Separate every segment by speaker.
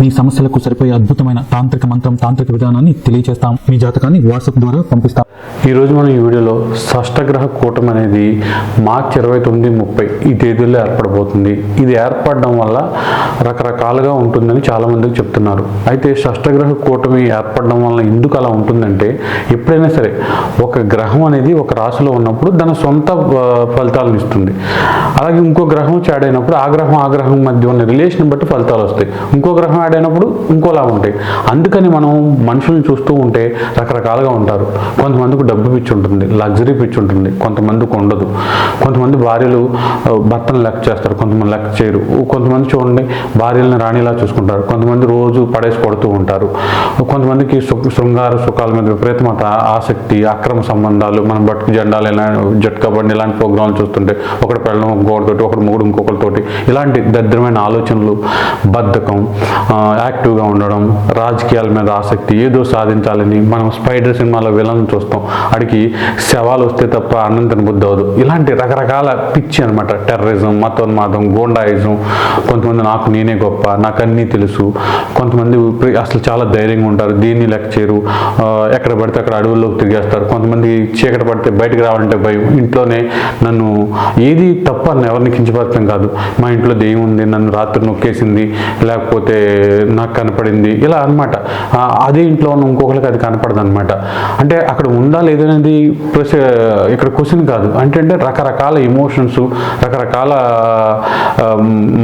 Speaker 1: మీ సమస్యలకు సరిపోయే అద్భుతమైన తాంత్రిక మంత్రం తాంత్రిక విధానాన్ని తెలియజేస్తాం మీ జాతకాన్ని వాట్సాప్ ద్వారా పంపిస్తాం.
Speaker 2: ఈరోజు మనం ఈ వీడియోలో షష్టగ్రహ కూటమి అనేది మార్చి ఇరవై తొమ్మిది ముప్పై ఈ తేదీల్లో ఏర్పడబోతుంది. ఇది ఏర్పడడం వల్ల రకరకాలుగా ఉంటుందని చాలామందికి చెప్తున్నారు. అయితే షష్టగ్రహ కూటమి ఏర్పడడం వల్ల ఎందుకు అలా ఉంటుందంటే ఎప్పుడైనా సరే ఒక గ్రహం అనేది ఒక రాశిలో ఉన్నప్పుడు దాని సొంత ఫలితాలను ఇస్తుంది. అలాగే ఇంకో గ్రహం యాడ్ అయినప్పుడు ఆ గ్రహం ఆ గ్రహం మధ్య ఉన్న రిలేషన్ బట్టి ఫలితాలు వస్తాయి. ఇంకో గ్రహం యాడ్ అయినప్పుడు ఇంకోలా ఉంటాయి. అందుకని మనం మనుషులను చూస్తూ ఉంటే రకరకాలుగా ఉంటారు. కొంతమందికి డబ్బు పిచ్చి ఉంటుంది లగ్జరీ పిచ్చి ఉంటుంది కొంతమందికి ఉండదు. కొంతమంది భార్యలు భర్తను లెక్క చేస్తారు కొంతమంది లెక్క చేయరు. కొంతమంది చూడండి భార్యలను రాణిలా చూసుకుంటారు. కొంతమంది రోజు పడేసి కొడుతూ ఉంటారు. కొంతమందికి శృంగార సుఖాల మీద విపరీతమైన ఆసక్తి అక్రమ సంబంధాలు మనం బట్టుకు జెండాలు ఇలా జట్కా బండి ఇలాంటి ప్రోగ్రాంలు చూస్తుంటే ఒకటి పెళ్ళం ఇంకొకటితోటి ఒకటి మూడు ఇంకొకరితోటి ఇలాంటి దరిద్రమైన ఆలోచనలు బద్ధకం యాక్టివ్గా ఉండడం రాజకీయాల మీద ఆసక్తి ఏదో సాధించాలని మనం స్పైడర్ సినిమాలో విలన్ చూస్తాం. అడిగి శవాలు వస్తే తప్ప అన్నం తినబుద్ధి అవ్వదు. ఇలాంటి రకరకాల పిచ్చి అనమాట టెర్రరిజం మతోన్మాదం గోండాయిజం కొంతమంది నాకు నేనే గొప్ప నాకు అన్నీ తెలుసు. కొంతమంది అసలు చాలా ధైర్యంగా ఉంటారు దీన్ని లెక్క చేయరు. ఎక్కడ పడితే అక్కడ అడవుల్లోకి తిరిగేస్తారు. కొంతమంది చీకటి పడితే బయటకు రావాలంటే భయం. ఇంట్లోనే నన్ను ఏది తప్ప నన్ను ఎవరిని కించపరచడం కాదు. మా ఇంట్లో దెయ్యం ఉంది నన్ను రాత్రి నొక్కేసింది లేకపోతే నాకు కనపడింది ఇలా అనమాట అదే ఇంట్లో ఉన్న ఇంకొకరికి అది కనపడదు అనమాట అంటే అక్కడ ఉందా లేదనేది ప్రశ్న ఇక్కడ క్వశ్చన్ కాదు. అంటే అంటే రకరకాల ఎమోషన్స్ రకరకాల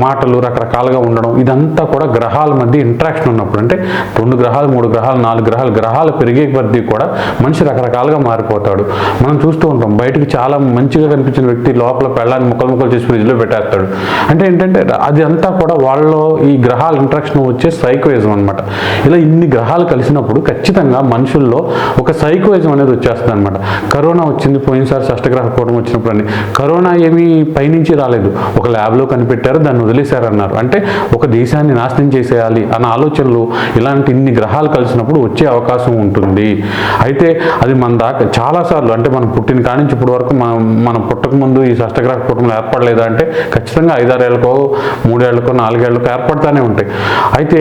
Speaker 2: మాటలు రకరకాలుగా ఉండడం ఇదంతా కూడా గ్రహాల మధ్య ఇంట్రాక్షన్ ఉన్నప్పుడు. అంటే రెండు గ్రహాలు మూడు గ్రహాలు నాలుగు గ్రహాలు గ్రహాలు పెరిగే కొద్దీ కూడా మనిషి రకరకాలుగా మారిపోతాడు. మనం చూస్తూ ఉంటాం బయటకు చాలా మంచిగా కనిపించిన వ్యక్తి లోపల పెళ్ళాన్ని ముక్కలు ముక్కలు చేసి ఫ్రిడ్జ్లో పెట్టేస్తాడు. అంటే ఏంటంటే అది అంతా కూడా వాళ్ళలో ఈ గ్రహాల ఇంట్రాక్షన్ వచ్చే సైకోయిజం అనమాట ఇలా ఇన్ని గ్రహాలు కలిసినప్పుడు ఖచ్చితంగా మనుషుల్లో ఒక సైకోయిజం అనేది వచ్చేస్తుంది అనమాట కరోనా వచ్చింది పోయినసారి షష్టగ్రహ కూటం వచ్చినప్పుడు అని కరోనా ఏమీ పైనుంచి రాలేదు. ఒక ల్యాబ్లో కనిపెట్టారు దాన్ని వదిలేశారన్నారు. అంటే ఒక దేశాన్ని నాశనం చేసేయాలి అన్న ఆలోచనలు ఇలాంటి ఇన్ని గ్రహాలు కలిసినప్పుడు వచ్చే అవకాశం ఉంటుంది. అయితే అది మన దాకా చాలాసార్లు అంటే మనం పుట్టిన కానించి నుంచి ఇప్పటి వరకు మనం మనం పుట్టక ముందు ఈ షష్టగ్రహ కుటుంబం ఏర్పడలేదా అంటే ఖచ్చితంగా ఐదారేళ్ళకో మూడేళ్ళకో నాలుగేళ్ళకో ఏర్పడతానే ఉంటాయి. అయితే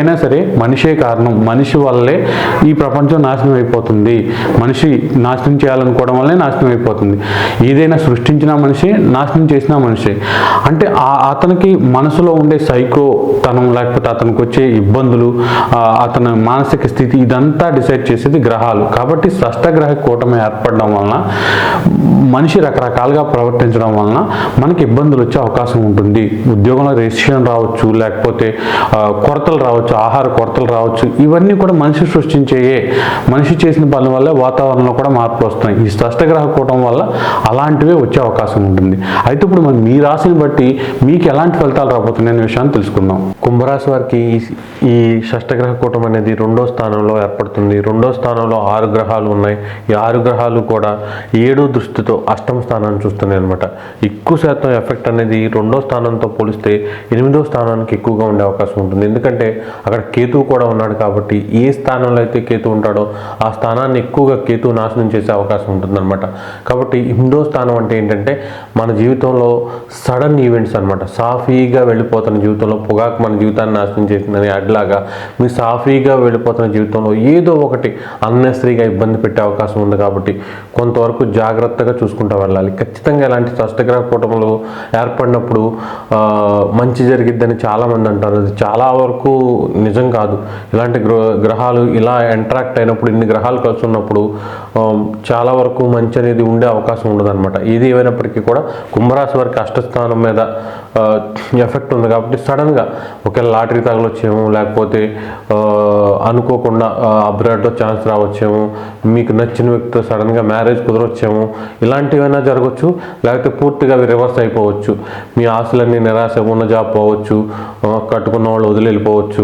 Speaker 2: సరే మనిషే కారణం. మనిషి వల్లే ఈ ప్రపంచం నాశనం అయిపోతుంది. మనిషి నాశనం చేయాలనుకోవడం వల్లే నాశనం అయిపోతుంది. ఏదైనా సృష్టించిన మనిషి నాశనం చేసిన మనిషి. అంటే ఆ అతనికి మనసులో ఉండే సైకో తనం లేకపోతే అతనికి వచ్చే ఇబ్బందులు అతని మానసిక స్థితి ఇదంతా డిసైడ్ చేసేది గ్రహాలు. కాబట్టి షష్టగ్రహ కూటమి ఏర్పడడం వలన మనిషి రకరకాలుగా ప్రవర్తించడం వలన మనకి ఇబ్బందులు వచ్చే అవకాశం ఉంటుంది. ఉద్యోగంలో రెసిషన్ రావచ్చు లేకపోతే కొరతలు రావచ్చు. ఆహార కొరతలు రావచ్చు ఇవన్నీ కూడా మనిషి సృష్టించేయే మనిషి చేసిన పనుల వల్ల వాతావరణంలో కూడా మార్పులు వస్తున్నాయి. ఈ షష్టగ్రహ కూటం వల్ల అలాంటివే వచ్చే అవకాశం ఉంటుంది. అయితే ఇప్పుడు మనం మీ రాశిని బట్టి మీకు ఎలాంటి ఫలితాలు రాబోతున్నాయి అనే విషయాన్ని తెలుసుకుందాం.
Speaker 3: కుంభరాశి వారికి ఈ షష్టగ్రహ కూటం అనేది రెండో స్థానంలో ఏర్పడుతుంది. రెండో స్థానంలో ఆరు గ్రహాలు ఉన్నాయి. ఈ ఆరు గ్రహాలు కూడా ఏడో దృష్టితో అష్టమ స్థానాన్ని చూస్తున్నాయి అనమాట ఎక్కువ శాతం ఎఫెక్ట్ అనేది రెండో స్థానంతో పోలిస్తే ఎనిమిదో స్థానానికి ఎక్కువగా ఉండే అవకాశం ఉంటుంది. ఎందుకంటే అక్కడ కేతువు కూడా ఉన్నాడు కాబట్టి ఏ స్థానంలో అయితే కేతు ఉంటాడో ఆ స్థానాన్ని ఎక్కువగా కేతు నాశనం చేసే అవకాశం ఉంటుందన్నమాట. కాబట్టి హిందో స్థానం అంటే ఏంటంటే మన జీవితంలో సడన్ ఈవెంట్స్ అనమాట సాఫీగా వెళ్ళిపోతున్న జీవితంలో పొగాకు మన జీవితాన్ని నాశనం చేసిందని అడ్లాగా మీ సాఫీగా వెళ్ళిపోతున్న జీవితంలో ఏదో ఒకటి అన్నెసరీగా ఇబ్బంది పెట్టే అవకాశం ఉంది కాబట్టి కొంతవరకు జాగ్రత్తగా చూసుకుంటూ వెళ్ళాలి. ఖచ్చితంగా ఇలాంటి షష్టగ్రహ కూటములు ఏర్పడినప్పుడు మంచి జరిగిద్దని చాలామంది అంటారు. అది చాలా వరకు నిజం కాదు. ఇలాంటి గ్రహ గ్రహాలు ఇలా ఎంట్రాక్ట్ అయినప్పుడు ఇన్ని గ్రహాలు కలిసి ఉన్నప్పుడు చాలా వరకు మంచి అనేది ఉండే అవకాశం ఉండదన్నమాట. ఏది ఏమైనప్పటికీ కూడా కుంభరాశి వారికి అష్టస్థానం మీద ఎఫెక్ట్ ఉంది కాబట్టి సడన్గా ఒకవేళ లాటరీ తగలొచ్చేమో లేకపోతే అనుకోకుండా అబ్రాడ్లో ఛాన్స్ రావచ్చేమో మీకు నచ్చిన వ్యక్తితో సడన్గా మ్యారేజ్ కుదరొచ్చేమో ఇలాంటివైనా జరగవచ్చు లేకపోతే పూర్తిగా రివర్స్ అయిపోవచ్చు. మీ ఆశలన్నీ నిరాశ ఉన్న జాబ్ పోవచ్చు కట్టుకున్న వాళ్ళు వదిలి వెళ్ళిపోవచ్చు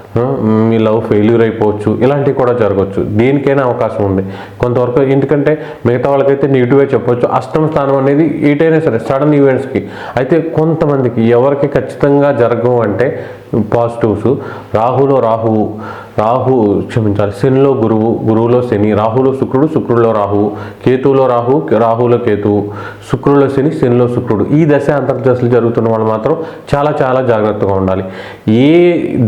Speaker 3: మీ లవ్ ఫెయిల్యూర్ అయిపోవచ్చు ఇలాంటివి కూడా జరగవచ్చు దేనికైనా అవకాశం ఉంది. కొంతవరకు ఎందుకంటే మిగతా వాళ్ళకైతే నెగిటివే చెప్పవచ్చు అష్టమ స్థానం అనేది ఏటైనా సరే సడన్ ఈవెంట్స్కి అయితే కొంతమందికి ఎవరికి ఖచ్చితంగా జరగవు అంటే పాజిటివ్స్ రాహులో రాహువు రాహు క్షమించాలి శనిలో గురువు గురువులో శని రాహులో శుక్రుడు శుక్రుడిలో రాహువు కేతువులో రాహు రాహులో కేతువు శుక్రుడిలో శని శనిలో శుక్రుడు. ఈ దశ అంతర్దశలు జరుగుతున్న వాళ్ళు మాత్రం చాలా చాలా జాగ్రత్తగా ఉండాలి. ఏ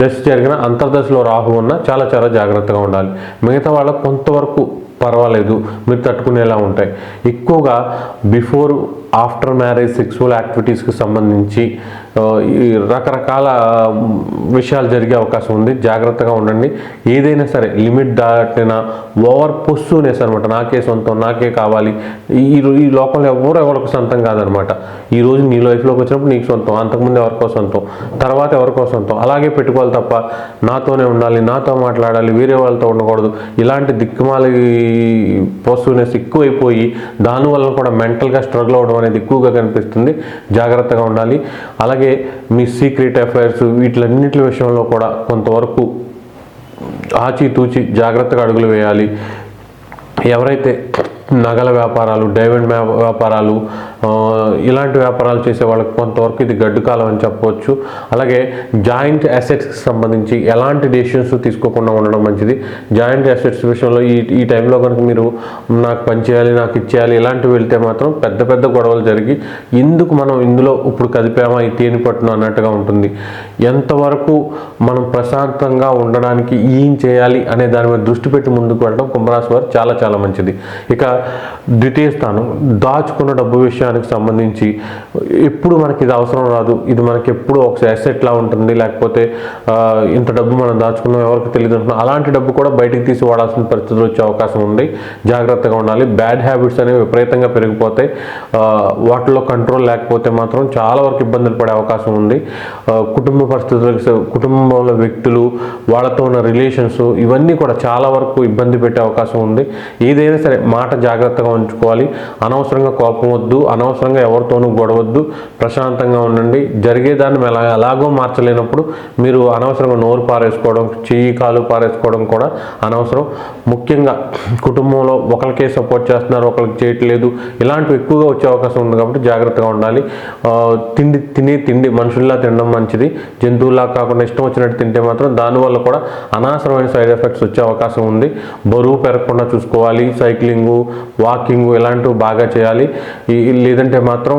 Speaker 3: దశ జరిగినా అంతర్దశలో రాహు ఉన్నా చాలా చాలా జాగ్రత్తగా ఉండాలి. మిగతా వాళ్ళకు కొంతవరకు పర్వాలేదు. మీరు తట్టుకునేలా ఉంటాయి. ఎక్కువగా బిఫోర్ ఆఫ్టర్ మ్యారేజ్ సెక్సువల్ యాక్టివిటీస్కి సంబంధించి రకరకాల విషయాలు జరిగే అవకాశం ఉంది. జాగ్రత్తగా ఉండండి. ఏదైనా సరే లిమిట్ దాటిన ఓవర్ పొస్సునేస్ అనమాట నాకే సొంతం నాకే కావాలి. ఈ ఈ లోకంలో ఎవరు ఎవరికి సొంతం కాదనమాట ఈ రోజు నీ లైఫ్లోకి వచ్చినప్పుడు నీకు సొంతం అంతకుముందు ఎవరికో సొంతం తర్వాత ఎవరికో సొంతం. అలాగే పెట్టుకోవాలి తప్ప నాతోనే ఉండాలి నాతో మాట్లాడాలి వేరే వాళ్ళతో ఉండకూడదు. ఇలాంటి దిక్కుమాలి పొస్సునెస్ ఎక్కువైపోయి దానివల్ల కూడా మెంటల్గా స్ట్రగుల్ అవ్వడం అనేది ఎక్కువగా కనిపిస్తుంది. జాగ్రత్తగా ఉండాలి. అలాగే మీ సీక్రెట్ అఫైర్స్ వీటిలన్నిటి విషయంలో కూడా కొంతవరకు ఆచితూచి జాగ్రత్తగా అడుగులు వేయాలి. ఎవరైతే నగల వ్యాపారాలు డైమండ్ వ్యాపారాలు ఇలాంటి వ్యాపారాలు చేసే వాళ్ళకి కొంతవరకు ఇది గడ్డుకాలం అని చెప్పవచ్చు. అలాగే జాయింట్ అసెట్స్కి సంబంధించి ఎలాంటి డెసిషన్స్ తీసుకోకుండా ఉండడం మంచిది. జాయింట్ అసెట్స్ విషయంలో ఈ ఈ టైంలో కనుక మీరు నాకు పని చేయాలి నాకు ఇచ్చేయాలి ఇలాంటివి వెళ్తే మాత్రం పెద్ద పెద్ద గొడవలు జరిగి ఎందుకు మనం ఇందులో ఇప్పుడు కదిపామా ఈ తేని పట్టును అన్నట్టుగా ఉంటుంది. ఎంతవరకు మనం ప్రశాంతంగా ఉండడానికి ఏం చేయాలి అనే దాని మీద దృష్టి పెట్టి ముందుకు వెళ్ళడం కుంభరాశి వారు చాలా చాలా మంచిది. ఇక ద్వితీయ స్థానం దాచుకున్న డబ్బు విషయానికి సంబంధించి ఎప్పుడు మనకి ఇది అవసరం రాదు. ఇది మనకి ఎప్పుడు ఒక అసెట్ లా ఉంటుంది. లేకపోతే ఇంత డబ్బు మనం దాచుకున్నాం ఎవరికి తెలియదు అంటున్నాం. అలాంటి డబ్బు కూడా బయటికి తీసి వాడాల్సిన పరిస్థితులు వచ్చే అవకాశం ఉంది. జాగ్రత్తగా ఉండాలి. బ్యాడ్ హ్యాబిట్స్ అనేవి విపరీతంగా పెరిగిపోతాయి. వాటిలో కంట్రోల్ లేకపోతే మాత్రం చాలా వరకు ఇబ్బందులు పడే అవకాశం ఉంది. కుటుంబ పరిస్థితులకు కుటుంబంలో వ్యక్తులు వాళ్ళతో ఉన్న రిలేషన్స్ ఇవన్నీ కూడా చాలా వరకు ఇబ్బంది పెట్టే అవకాశం ఉంది. ఏదైనా సరే మాట జాగ్రత్తగా ఉంచుకోవాలి. అనవసరంగా కోపం వద్దు అనవసరంగా ఎవరితోనూ గొడవద్దు. ప్రశాంతంగా ఉండండి. జరిగేదాన్ని ఎలా ఎలాగో మార్చలేనప్పుడు మీరు అనవసరంగా నోరు పారేసుకోవడం చెయ్యి కాలు పారేసుకోవడం కూడా అనవసరం. ముఖ్యంగా కుటుంబంలో ఒకరికే సపోర్ట్ చేస్తున్నారు ఒకరికి చేయట్లేదు. ఇలాంటివి ఎక్కువగా వచ్చే అవకాశం ఉంది కాబట్టి జాగ్రత్తగా ఉండాలి. తిండి తినే తిండి మనుషుల్లా తినడం మంచిది. జంతువులా కాకుండా ఇష్టం వచ్చినట్టు తింటే మాత్రం దానివల్ల కూడా అనవసరమైన సైడ్ ఎఫెక్ట్స్ వచ్చే అవకాశం ఉంది. బరువు పెరగకుండా చూసుకోవాలి. సైక్లింగు వాకింగ్ ఇలాంటివి బాగా చేయాలి. లేదంటే మాత్రం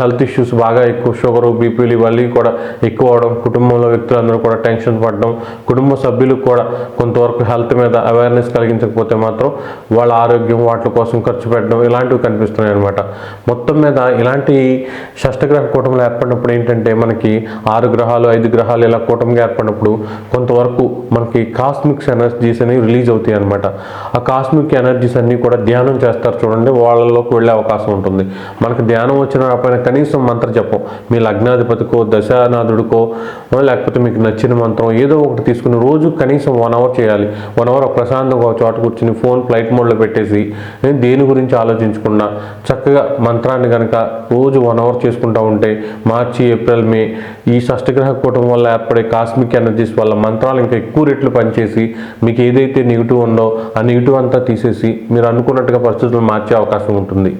Speaker 3: హెల్త్ ఇష్యూస్ బాగా ఎక్కువ షుగర్ బీపీలు ఇవన్నీ కూడా ఎక్కువ అవడం కుటుంబంలో వ్యక్తులందరూ కూడా టెన్షన్ పడడం కుటుంబ సభ్యులకు కూడా కొంతవరకు హెల్త్ మీద అవేర్నెస్ కలిగించకపోతే మాత్రం వాళ్ళ ఆరోగ్యం వాటి కోసం ఖర్చు పెట్టడం ఇలాంటివి కనిపిస్తున్నాయి అనమాట మొత్తం మీద ఇలాంటి షష్టగ్రహ కూటములు ఏర్పడినప్పుడు ఏంటంటే మనకి ఆరు గ్రహాలు ఐదు గ్రహాలు ఇలా కూటమిగా ఏర్పడినప్పుడు కొంతవరకు మనకి కాస్మిక్స్ ఎనర్జీస్ అనేవి రిలీజ్ అవుతాయి అనమాట ఆ కాస్మిక్ ఎనర్జీస్ అన్నీ కూడా ధ్యానం చేస్తారు చూడండి వాళ్ళలోకి వెళ్ళే అవకాశం ఉంటుంది. మనకు ధ్యానం వచ్చిన పైన కనీసం మంత్రం చెప్పం మీ లగ్నాధిపతికో దశానాథుడికో లేకపోతే మీకు నచ్చిన మంత్రం ఏదో ఒకటి తీసుకుని రోజు కనీసం వన్ అవర్ చేయాలి. వన్ అవర్ ప్రశాంతంగా ఒక చోట కూర్చుని ఫోన్ ఫ్లైట్ మోడ్లో పెట్టేసి నేను దేని గురించి ఆలోచించకుండా చక్కగా మంత్రాన్ని కనుక రోజు వన్ అవర్ చేసుకుంటూ ఉంటే మార్చి ఏప్రిల్ మే ఈ షష్టగ్రహ కూటం వల్ల ఏర్పడే కాస్మిక్ ఎనర్జీస్ వల్ల మంత్రాలు ఇంకా ఎక్కువ రెట్లు పనిచేసి మీకు ఏదైతే నెగిటివ్ ఉందో ఆ నెగిటివ్ అంతా తీసేసి మీరు అనుకున్నట్టుగా పరిస్థితులు మార్చే అవకాశం ఉంటుంది.